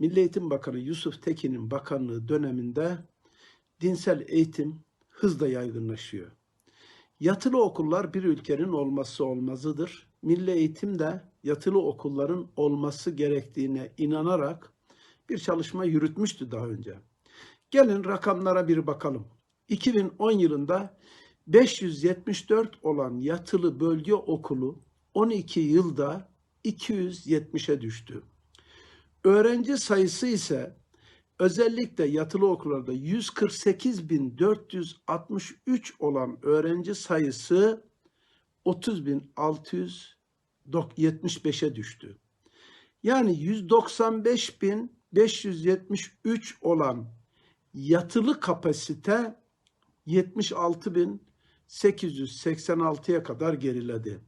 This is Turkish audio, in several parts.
Milli Eğitim Bakanı Yusuf Tekin'in bakanlığı döneminde dinsel eğitim hızla yaygınlaşıyor. Yatılı okullar bir ülkenin olmazsa olmazıdır. Milli eğitim de yatılı okulların olması gerektiğine inanarak bir çalışma yürütmüştü daha önce. Gelin rakamlara bir bakalım. 2010 yılında 574 olan yatılı bölge okulu 12 yılda 270'e düştü. Öğrenci sayısı ise özellikle yatılı okullarda 148.463 olan öğrenci sayısı 30.675'e düştü. Yani 195.573 olan yatılı kapasite 76.886'ya kadar geriledi.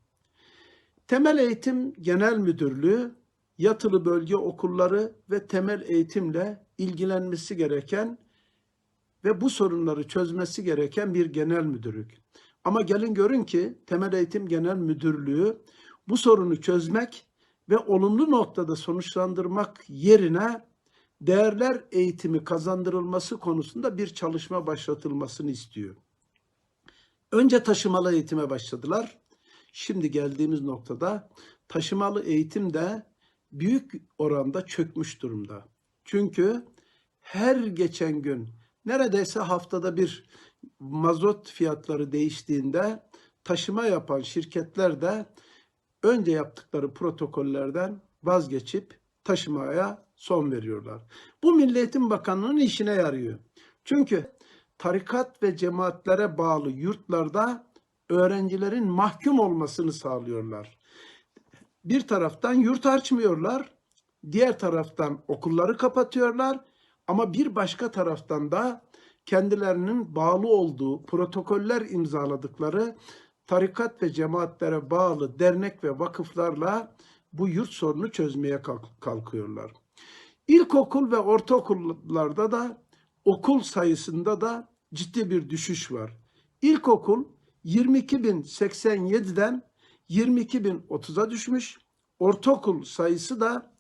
Temel Eğitim Genel Müdürlüğü yatılı bölge okulları ve temel eğitimle ilgilenmesi gereken ve bu sorunları çözmesi gereken bir genel müdürlük. Ama gelin görün ki Temel Eğitim Genel Müdürlüğü bu sorunu çözmek ve olumlu noktada sonuçlandırmak yerine değerler eğitimi kazandırılması konusunda bir çalışma başlatılmasını istiyor. Önce taşımalı eğitime başladılar. Şimdi geldiğimiz noktada taşımalı eğitim de büyük oranda çökmüş durumda. Çünkü her geçen gün neredeyse haftada bir mazot fiyatları değiştiğinde taşıma yapan şirketler de önce yaptıkları protokollerden vazgeçip taşımaya son veriyorlar. Bu Milli Eğitim Bakanlığı'nın işine yarıyor. Çünkü tarikat ve cemaatlere bağlı yurtlarda öğrencilerin mahkum olmasını sağlıyorlar. Bir taraftan yurt açmıyorlar, diğer taraftan okulları kapatıyorlar ama bir başka taraftan da kendilerinin bağlı olduğu protokoller imzaladıkları tarikat ve cemaatlere bağlı dernek ve vakıflarla bu yurt sorunu çözmeye kalk- kalkıyorlar. İlkokul ve ortaokullarda da okul sayısında da ciddi bir düşüş var. İlkokul 22.087'den 22.030'a düşmüş. Ortaokul sayısı da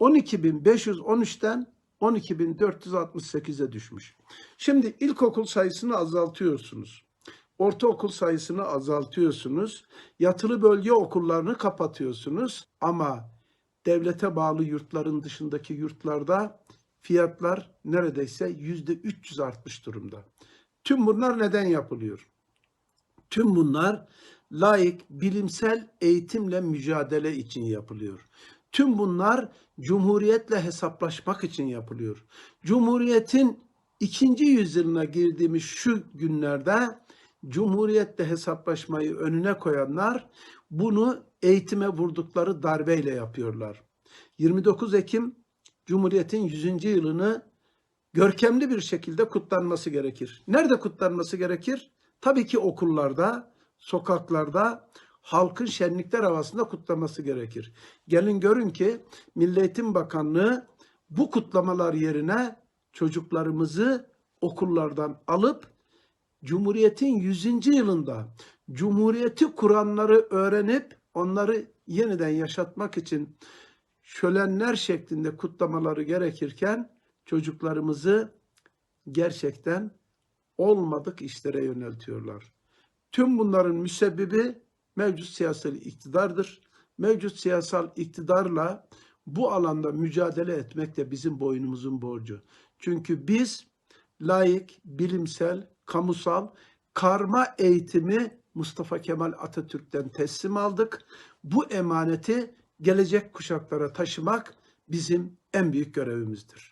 12.513'ten 12.468'e düşmüş. Şimdi ilkokul sayısını azaltıyorsunuz. Ortaokul sayısını azaltıyorsunuz. Yatılı bölge okullarını kapatıyorsunuz. Ama devlete bağlı yurtların dışındaki yurtlarda fiyatlar neredeyse yüzde 300 artmış durumda. Tüm bunlar neden yapılıyor? Tüm bunlar layık bilimsel eğitimle mücadele için yapılıyor. Tüm bunlar Cumhuriyetle hesaplaşmak için yapılıyor. Cumhuriyetin ikinci yüzyılına girdiğimiz şu günlerde Cumhuriyetle hesaplaşmayı önüne koyanlar bunu eğitime vurdukları darbeyle yapıyorlar. 29 Ekim Cumhuriyet'in 100. yılını görkemli bir şekilde kutlanması gerekir. Nerede kutlanması gerekir? Tabii ki okullarda, sokaklarda, halkın şenlikler havasında kutlaması gerekir. Gelin görün ki Milli Eğitim Bakanlığı bu kutlamalar yerine çocuklarımızı okullardan alıp Cumhuriyet'in 100. yılında Cumhuriyeti kuranları öğrenip onları yeniden yaşatmak için şölenler şeklinde kutlamaları gerekirken çocuklarımızı gerçekten olmadık işlere yöneltiyorlar. Tüm bunların müsebbibi mevcut siyasal iktidardır. Mevcut siyasal iktidarla bu alanda mücadele etmek de bizim boynumuzun borcu. Çünkü biz layık, bilimsel, kamusal, karma eğitimi Mustafa Kemal Atatürk'ten teslim aldık. Bu emaneti gelecek kuşaklara taşımak bizim en büyük görevimizdir.